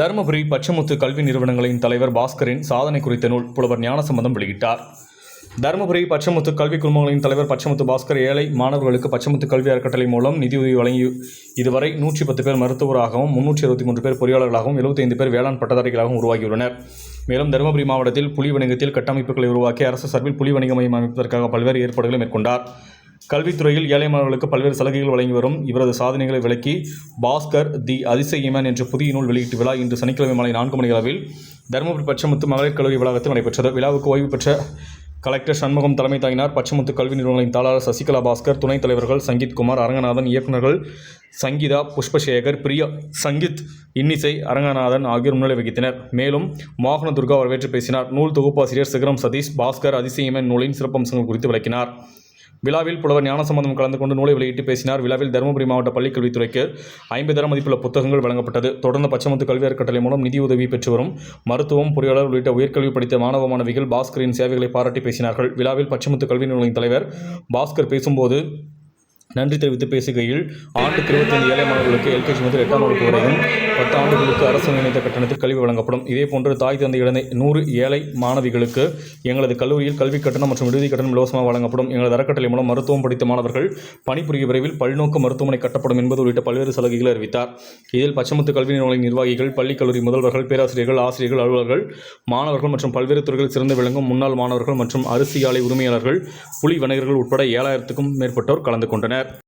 தருமபுரி பச்சமுத்து கல்வி நிறுவனங்களின் தலைவர் பாஸ்கரின் சாதனை குறித்த நூல் புலவர் ஞானசம்பந்தம் வெளியிட்டார். தருமபுரி பச்சமுத்து கல்வி குழுமங்களின் தலைவர் பச்சமுத்து பாஸ்கர் ஏழை மாணவர்களுக்கு பச்சமுத்து கல்வி அறக்கட்டளை மூலம் நிதியுதவி வழங்கி இதுவரை நூற்றி பத்து பேர் மருத்துவராகவும் முன்னூற்றி இருபத்தி மூன்று பேர் பொறியாளர்களாகவும் 75 பேர் வேளாண் பட்டதாரிகளாகவும் உருவாகியுள்ளனர். மேலும் தருமபுரி மாவட்டத்தில் புலி வணிகத்தில் கட்டமைப்புகளை உருவாக்கி அரசு சார்பில் புலி வணிக மையம் அமைப்பதற்காக பல்வேறு ஏற்பாடுகளை மேற்கொண்டார். கல்வித்துறையில் ஏழை மாணவர்களுக்கு பல்வேறு சலுகைகள் வழங்கி வரும். இவரது சாதனைகளை விளக்கி பாஸ்கர் தி அதிசயமன் என்ற புதிய நூல் வெளியீட்டு விழா இன்று சனிக்கிழமை மாலை நான்கு மணி அளவில் தருமபுரி பச்சமுத்து மகளிர் கல்லூரி வளாகத்தில் நடைபெற்றது. விழாவுக்கு ஓய்வு பெற்ற கலெக்டர் சண்முகம் தலைமை தாங்கினார். பச்சமுத்து கல்வி நிறுவனங்களின் தாளர் சசிகலா பாஸ்கர் துணைத் தலைவர்கள் சங்கீத் குமார் அரங்கநாதன் இயக்குநர்கள் சங்கீதா புஷ்பசேகர் பிரியா சங்கீத் இன்னிசை அரங்கநாதன் ஆகியோர் முன்னிலை வகித்தனர். மேலும் மோகன துர்கா வரவேற்று பேசினார். நூல் தொகுப்பாசிரியர் சிகரம் சதீஷ் பாஸ்கர் அதிசயமன் நூலின் சிறப்பம்சங்கள் குறித்து விளக்கினார். விழாவில் புலவர் ஞானசம்பந்தம் கலந்து கொண்டு நூலை வெளியிட்டு பேசினார். விழாவில் தருமபுரி மாவட்ட பள்ளிக் கல்வித்துறைக்கு ஐம்பதாயிரம் மதிப்புள்ள புத்தகங்கள் வழங்கப்பட்டது. தொடர்ந்து பச்சமுத்து கல்வி அறக்கட்டளை மூலம் நிதியுதவி பெற்று வரும் மருத்துவம் பொறியாளர் உள்ளிட்ட உயர்கல்வி படித்த மாணவ மாணவிகள் பாஸ்கரின் சேவைகளை பாராட்டி பேசினார்கள். விழாவில் பச்சமுத்து கல்வி நிறுவனத்தின் தலைவர் பாஸ்கர் பேசும்போது நன்றி தெரிவித்து பேசுகையில் ஆண்டுக்கு இருபத்தைந்து ஏழை மாணவர்களுக்கு எல்கேஜி முதல் எட்டாம் வகுப்பு வரையும் பத்து ஆண்டுகளுக்கு அரசு நிர்ணயித்த கட்டணத்தில் கல்வி வழங்கப்படும். இதேபோன்று தாய் தந்தை இழந்த நூறு ஏழை மாணவிகளுக்கு எங்களது கல்லூரியில் கல்வி கட்டணம் மற்றும் விடுதி கட்டணம் இலவசமாக வழங்கப்படும். எங்களது அறக்கட்டளை மூலம் மருத்துவம் படித்த மாணவர்கள் பணிபுரிய விரைவில் பல்நோக்கு மருத்துவமனை கட்டப்படும் என்பது உள்ளிட்ட பல்வேறு சலுகைகளை அறிவித்தார். இதில் பச்சமுத்து கல்வி நிறுவனங்களின் நிர்வாகிகள் பள்ளி கல்லூரி முதல்வர்கள் பேராசிரியர்கள் ஆசிரியர்கள் அலுவலர்கள் மாணவர்கள் மற்றும் பல்வேறு துறைகளில் சிறந்து விளங்கும் முன்னாள் மாணவர்கள் மற்றும் அரிசி ஆலை உரிமையாளர்கள் புலி வணிகர்கள் உட்பட ஏழாயிரத்துக்கும் மேற்பட்டோர் கலந்து கொண்டனர். that.